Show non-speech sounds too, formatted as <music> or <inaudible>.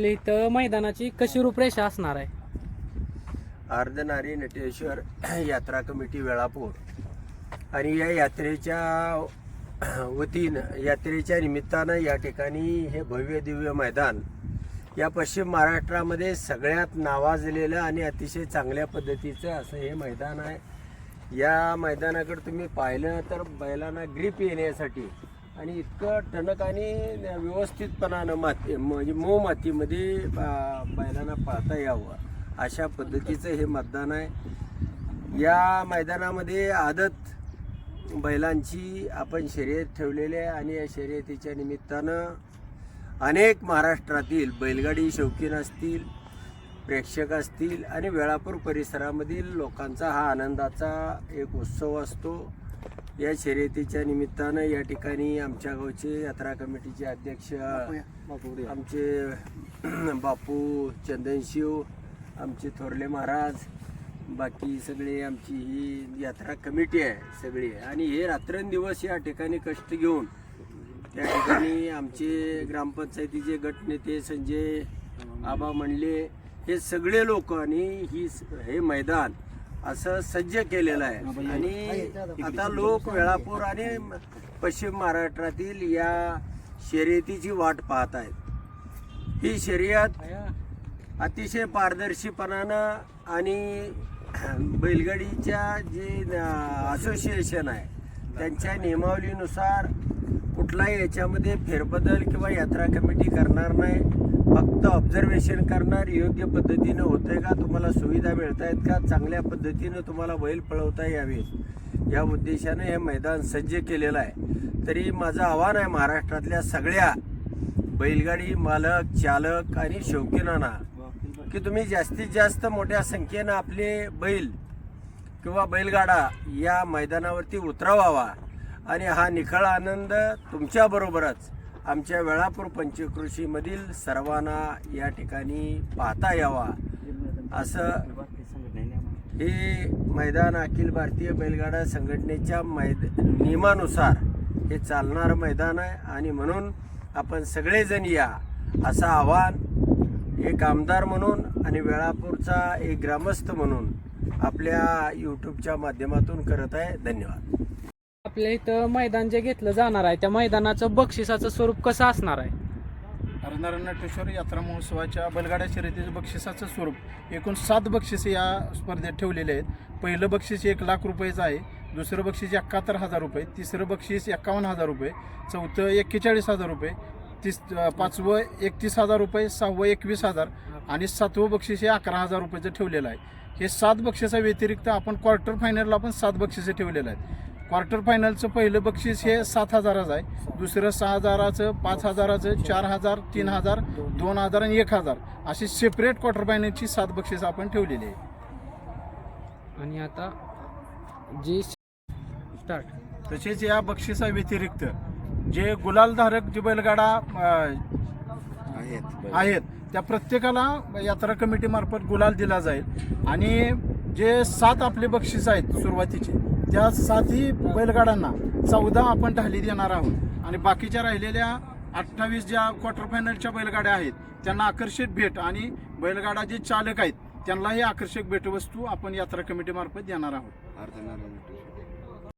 आपल्या इथं मैदानाची कशी रूपरेषा असणार आहे? अर्धनारी नटेश्वर <clears throat> यात्रा कमिटी वेळापूर. आणि या यात्रेच्या <clears throat> वतीनं यात्रेच्या निमित्तानं या ठिकाणी हे भव्य दिव्य मैदान या पश्चिम महाराष्ट्रामध्ये सगळ्यात नावाजलेलं आणि अतिशय चांगल्या पद्धतीचं असं हे मैदान आहे. या मैदानाकडे तुम्ही पाहिलं तर बैलांना ग्रीप येण्यासाठी आणि इतकं ठणक आणि व्यवस्थितपणानं माती म्हणजे मऊ मातीमध्ये बैलांना पाहता यावं अशा पद्धतीचं हे मतदान आहे. या मैदानामध्ये आदत बैलांची आपण शर्यत ठेवलेली आहे आणि या शर्यतीच्या निमित्तानं अनेक महाराष्ट्रातील बैलगाडी शौकीन असतील प्रेक्षक असतील आणि वेळापूर परिसरामधील लोकांचा हा आनंदाचा एक उत्सव असतो. या शर्यतीच्या निमित्तानं या ठिकाणी आमच्या गावचे यात्रा कमिटीचे अध्यक्ष आमचे <clears throat> बापू चंदनशिव आमचे थोरले महाराज बाकी सगळे आमची ही यात्रा कमिटी आहे सगळी. आणि हे रात्रंदिवस या ठिकाणी कष्ट घेऊन त्या ठिकाणी आमचे ग्रामपंचायतीचे गटनेते संजय आबा म्हणले हे सगळे लोक आणि ही हे मैदान असं सज्ज केलेलं आहे. आणि आता लोक वेळापूर आणि पश्चिम महाराष्ट्रातील या शर्यतीची वाट पाहत आहेत. ही शर्यत अतिशय पारदर्शीपणानं आणि <clears throat> बैलगाडीच्या जे असोसिएशन आहे त्यांच्या नियमावलीनुसार कुठलाही याच्यामध्ये फेरबदल किंवा यात्रा कमिटी करणार नाही. फक्त ऑब्झर्वेशन करणार योग्य पद्धतीनं होतंय का? तुम्हाला सुविधा मिळत आहेत का? चांगल्या पद्धतीनं तुम्हाला बैल पळवता यावेत. या उद्देशाने हे मैदान सज्ज केलेलं आहे. तरी माझं आव्हान आहे महाराष्ट्रातल्या सगळ्या बैलगाडी मालक चालक आणि शौकीनांना की तुम्ही जास्तीत जास्त मोठ्या संख्येनं आपले बैल किंवा बैलगाडा या मैदानावरती उतरवावा. आणि हा निखळ आनंद तुमच्याबरोबरच आमच्या वेळापूर पंचकृषीमधील सर्वांना या ठिकाणी पाहता यावा. असं हे मैदान अखिल भारतीय बैलगाडा संघटनेच्या मैद नियमानुसार हे चालणारं मैदान आहे. आणि म्हणून आपण सगळेजण या असं आव्हान एक आमदार म्हणून आणि वेळापूरचा एक ग्रामस्थ म्हणून आपल्या यूट्यूबच्या माध्यमातून करत आहे. धन्यवाद. आपल्या इथं मैदान जे घेतलं जाणार आहे त्या मैदानाचं बक्षिसाचं स्वरूप कसं असणार आहे? हरनार नटेश्वर यात्रा महोत्सवाच्या बैलगाड्या शर्यतीचं बक्षिसाचं स्वरूप. एकूण सात बक्षिसे या स्पर्धेत ठेवलेले आहेत. पहिलं बक्षीस एक लाख रुपयाचं आहे. दुसरं बक्षीस एकाहत्तर हजार रुपये. तिसरं बक्षीस एकावन्न हजार रुपये. चौथं एक्केचाळीस हजार रुपये. तीस पाचवं एकतीस हजार रुपये. सहावं एकवीस हजार. आणि सातवं बक्षीस हे अकरा हजार रुपयाचं ठेवलेलं आहे. हे सात बक्षिसा व्यतिरिक्त आपण क्वार्टर फायनलला पण सात बक्षिसे ठेवलेलं आहेत. क्वार्टर फायनलचं पहिलं बक्षीस हे सात हजाराचं आहे. दुसरं सहा हजाराचं पाच हजाराचं चार हजार तीन हजार दोन हजार आणि एक हजार. अशी सेपरेट क्वार्टर फायनलची सात बक्षीस आपण ठेवलेली आहे. आणि आता जी स्टार्ट तसेच या बक्षिसा व्यतिरिक्त जे गुलालधारक जे बैलगाडा आहेत त्या प्रत्येकाला यात्रा कमिटीमार्फत गुलाल दिला जाईल. आणि जे सात आपले बक्षीस आहेत सुरुवातीचे त्या सातही बैलगाड्यांना चौदा आपण ढाली देणार आहोत. आणि बाकीच्या राहिलेल्या अठ्ठावीस ज्या क्वार्टर फायनलच्या बैलगाड्या आहेत त्यांना आकर्षित भेट आणि बैलगाडा जे चालक आहेत त्यांनाही आकर्षक भेटवस्तू आपण यात्रा कमिटीमार्फत देणार आहोत.